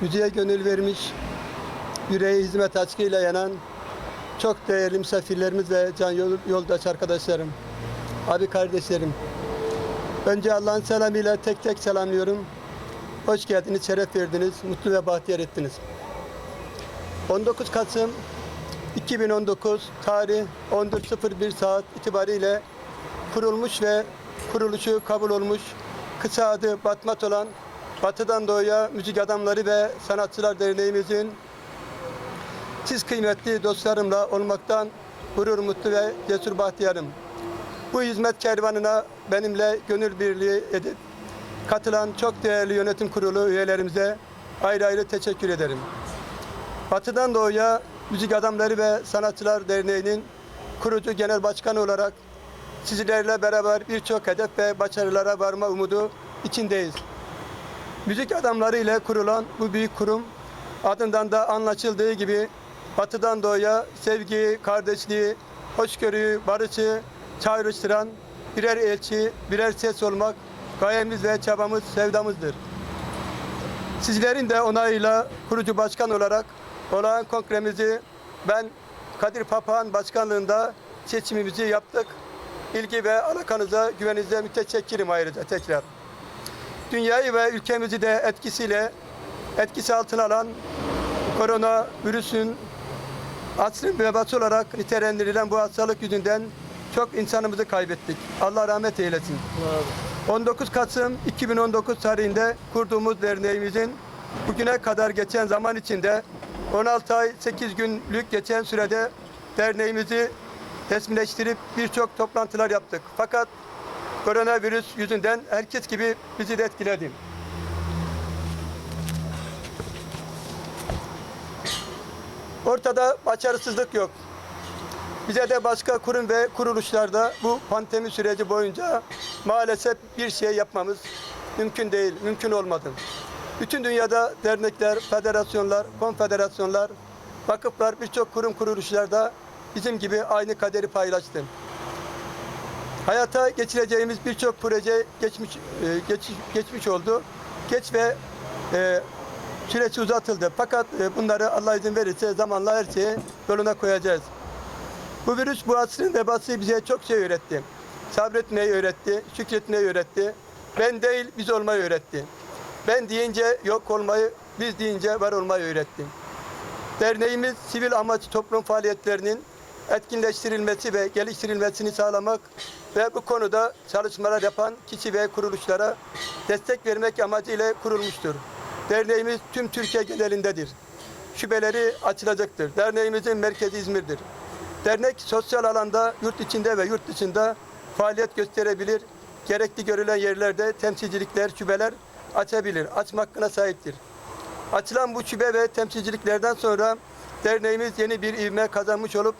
müziğe gönül vermiş, yüreği hizmet aşkıyla yanan çok değerli misafirlerimiz ve can yol, yoldaş arkadaşlarım, abi kardeşlerim. Önce Allah'ın selamıyla tek tek selamlıyorum. Hoş geldiniz, şeref verdiniz, mutlu ve bahtiyar ettiniz. 19 Kasım 2019 tarih 14.01 saat itibariyle kurulmuş ve kuruluşu kabul olmuş kısa adı Batmat olan Batıdan Doğuya Müzik Adamları ve Sanatçılar Derneğimizin siz kıymetli dostlarımla olmaktan gurur, mutlu ve cesur bahtiyarım. Bu hizmet kervanına benimle gönül birliği edip katılan çok değerli yönetim kurulu üyelerimize ayrı ayrı teşekkür ederim. Batıdan Doğu'ya Müzik Adamları ve Sanatçılar Derneği'nin kurucu genel başkanı olarak sizlerle beraber birçok hedef ve başarılara varma umudu içindeyiz. Müzik adamları ile kurulan bu büyük kurum adından da anlaşıldığı gibi batıdan doğuya sevgi, kardeşliği, hoşgörüyü, barışı çağrıştıran birer elçi, birer ses olmak gayemiz ve çabamız, sevdamızdır. Sizlerin de onayıyla kurucu başkan olarak olağan kongremizi ben Kadir Papağan başkanlığında seçimimizi yaptık. İlgi ve alakanıza, güveninize müteşekkirim ayrıca tekrar. Dünyayı ve ülkemizi de etkisiyle etkisi altına alan korona virüsün asrın vebası olarak nitelendirilen bu hastalık yüzünden çok insanımızı kaybettik. Allah rahmet eylesin. 19 Kasım 2019 tarihinde kurduğumuz derneğimizin bugüne kadar geçen zaman içinde 16 ay 8 günlük geçen sürede derneğimizi resmileştirip birçok toplantılar yaptık. Fakat koronavirüs yüzünden herkes gibi bizi de etkiledi. Ortada başarısızlık yok. Bize de başka kurum ve kuruluşlarda bu pandemi süreci boyunca maalesef bir şey yapmamız mümkün değil, mümkün olmadı. Bütün dünyada dernekler, federasyonlar, konfederasyonlar, vakıflar, birçok kurum kuruluşlarda bizim gibi aynı kaderi paylaştı. Hayata geçireceğimiz birçok proje geçmiş e, geç, geçmiş oldu. Geç ve e, süreç uzatıldı. Fakat e, bunları Allah izin verirse zamanla her şeyi yoluna koyacağız. Bu virüs bu asrın vebası bize çok şey öğretti. Sabretmeyi öğretti, şükretmeyi öğretti. Ben değil biz olmayı öğretti. Ben deyince yok olmayı, biz deyince var olmayı öğretti. Derneğimiz sivil amaç toplum faaliyetlerinin etkinleştirilmesi ve geliştirilmesini sağlamak ve bu konuda çalışmalar yapan kişi ve kuruluşlara destek vermek amacıyla kurulmuştur. Derneğimiz tüm Türkiye genelindedir. Şubeleri açılacaktır. Derneğimizin merkezi İzmir'dir. Dernek sosyal alanda yurt içinde ve yurt dışında faaliyet gösterebilir. Gerekli görülen yerlerde temsilcilikler, şubeler açabilir. Açma hakkına sahiptir. Açılan bu şube ve temsilciliklerden sonra derneğimiz yeni bir ivme kazanmış olup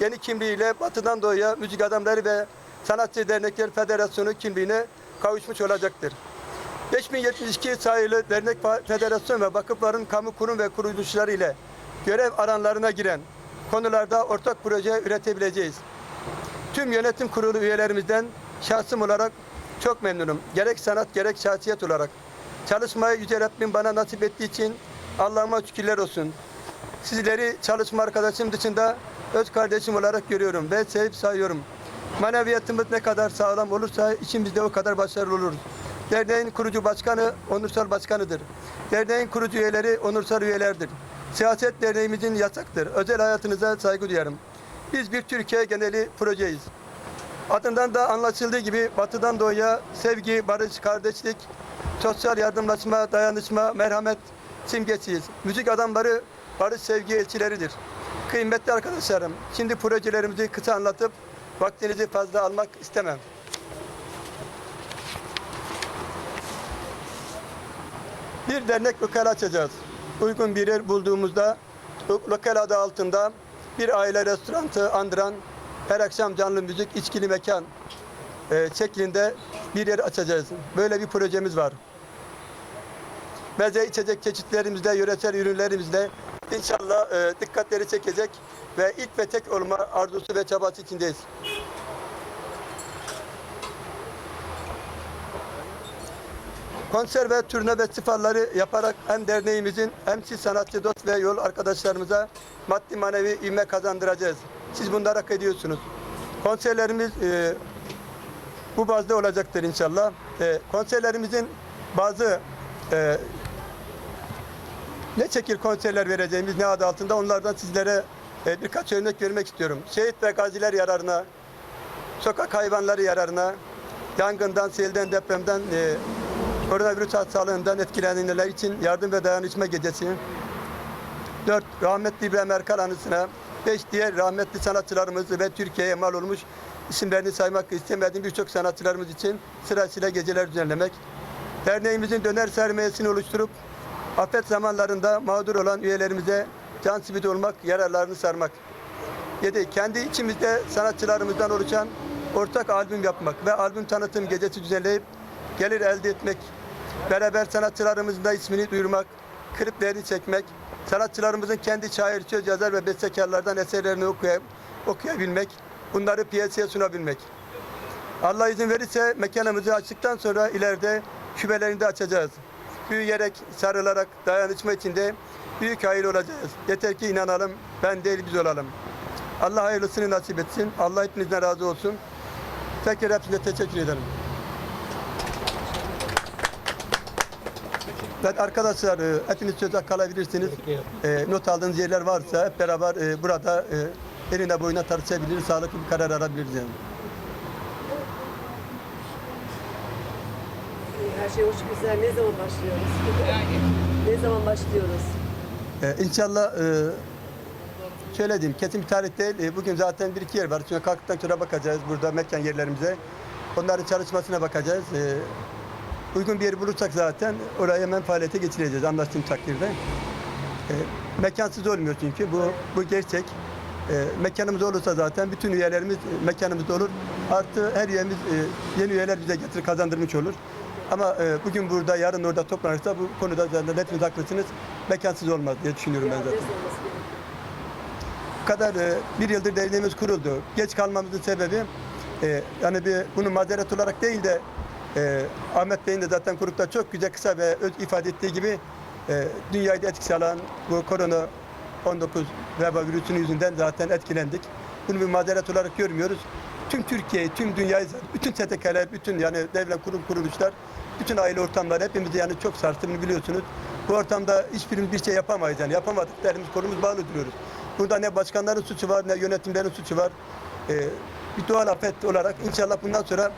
yeni kimliğiyle batıdan doğuya müzik adamları ve sanatçı dernekler federasyonu kimliğine kavuşmuş olacaktır. 5072 sayılı dernek federasyon ve vakıfların kamu kurum ve kuruluşları ile görev alanlarına giren konularda ortak proje üretebileceğiz. Tüm yönetim kurulu üyelerimizden şahsım olarak çok memnunum. Gerek sanat gerek şahsiyet olarak. Çalışmayı Yüce Rabbim bana nasip ettiği için Allah'ıma şükürler olsun. Sizleri çalışma arkadaşım dışında öz kardeşim olarak görüyorum ve sevip sayıyorum. Maneviyatımız ne kadar sağlam olursa işimizde o kadar başarılı oluruz. Derneğin kurucu başkanı onursal başkanıdır. Derneğin kurucu üyeleri onursal üyelerdir. Siyaset derneğimizin yasaktır. Özel hayatınıza saygı duyarım. Biz bir Türkiye geneli projeyiz. Adından da anlaşıldığı gibi batıdan doğuya sevgi, barış, kardeşlik, sosyal yardımlaşma, dayanışma, merhamet simgesiyiz. Müzik adamları barış, sevgi elçileridir. Kıymetli arkadaşlarım, şimdi projelerimizi kısa anlatıp vaktinizi fazla almak istemem. Bir dernek lokal açacağız. Uygun bir yer bulduğumuzda lo- lokal adı altında bir aile restoranı andıran her akşam canlı müzik, içkili mekan e, şeklinde bir yer açacağız. Böyle bir projemiz var. Meze içecek çeşitlerimizle, yöresel ürünlerimizle inşallah e, dikkatleri çekecek ve ilk ve tek olma arzusu ve çabası içindeyiz. konser ve turne festivalleri yaparak hem derneğimizin hem siz sanatçı dost ve yol arkadaşlarımıza maddi manevi ivme kazandıracağız. Siz bunları hak ediyorsunuz. Konserlerimiz e, bu bazda olacaktır inşallah. E, konserlerimizin bazı e, ne şekil konserler vereceğimiz ne adı altında onlardan sizlere e, birkaç örnek vermek istiyorum. Şehit ve gaziler yararına, sokak hayvanları yararına, yangından, selden, depremden, e, koronavirüs hastalığından etkilenenler için yardım ve dayanışma gecesi. 4. Rahmetli İbrahim Erkal anısına 5 diğer rahmetli sanatçılarımız ve Türkiye'ye mal olmuş isimlerini saymak istemediğim birçok sanatçılarımız için sırasıyla geceler düzenlemek. Derneğimizin döner sermayesini oluşturup afet zamanlarında mağdur olan üyelerimize can simidi olmak, yararlarını sarmak. 7. Kendi içimizde sanatçılarımızdan oluşan ortak albüm yapmak ve albüm tanıtım gecesi düzenleyip gelir elde etmek. Beraber sanatçılarımızın da ismini duyurmak, kliplerini çekmek, sanatçılarımızın kendi şair, söz yazar ve bestekarlardan eserlerini okuyay- okuyabilmek, bunları piyasaya sunabilmek. Allah izin verirse mekanımızı açtıktan sonra ileride şubelerini de açacağız. Büyüyerek, sarılarak, dayanışma içinde büyük hayır olacağız. Yeter ki inanalım, ben değil biz olalım. Allah hayırlısını nasip etsin. Allah hepinizden razı olsun. Tekrar hepsine teşekkür ederim. Evet arkadaşlar e, hepiniz söze kalabilirsiniz. E, not aldığınız yerler varsa hep beraber e, burada e, eline boyuna tartışabiliriz. Sağlıklı bir karar alabiliriz yani. Her şey hoş güzel. Ne zaman başlıyoruz? ne zaman başlıyoruz? Ee, inşallah e, şöyle diyeyim, kesin bir tarih değil. E, bugün zaten bir iki yer var. Sonra kalktıktan sonra bakacağız burada mekan yerlerimize. Onların çalışmasına bakacağız. E, uygun bir yer bulursak zaten oraya hemen faaliyete geçireceğiz anlaştığım takdirde. E, mekansız olmuyor çünkü bu bu gerçek. E, mekanımız olursa zaten bütün üyelerimiz e, mekanımızda olur. Artı her üyemiz e, yeni üyeler bize getir kazandırmış olur. Ama e, bugün burada, yarın orada toplanırsa bu konuda zaten hepiniz haklısınız. Mekansız olmaz diye düşünüyorum ben zaten. Bu kadar e, bir yıldır derneğimiz kuruldu. Geç kalmamızın sebebi e, yani bir bunu mazeret olarak değil de e, Ahmet Bey'in de zaten grupta çok güzel kısa ve öz ifade ettiği gibi e, dünyayı da etkisi alan bu korona 19 veba virüsünün yüzünden zaten etkilendik. Bunu bir mazeret olarak görmüyoruz. Tüm Türkiye'yi, tüm dünyayı, bütün STK'ler, bütün yani devlet kurum kuruluşlar, bütün aile ortamları hepimizi yani çok sarstı bunu biliyorsunuz. Bu ortamda hiçbirimiz bir şey yapamayız yani yapamadık derimiz kolumuz bağlı duruyoruz. Burada ne başkanların suçu var ne yönetimlerin suçu var. Ee, bir doğal afet olarak inşallah bundan sonra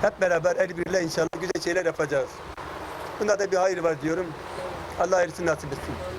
hep beraber el birliğiyle inşallah güzel şeyler yapacağız. Bunda da bir hayır var diyorum. Allah hayırlısını nasip etsin.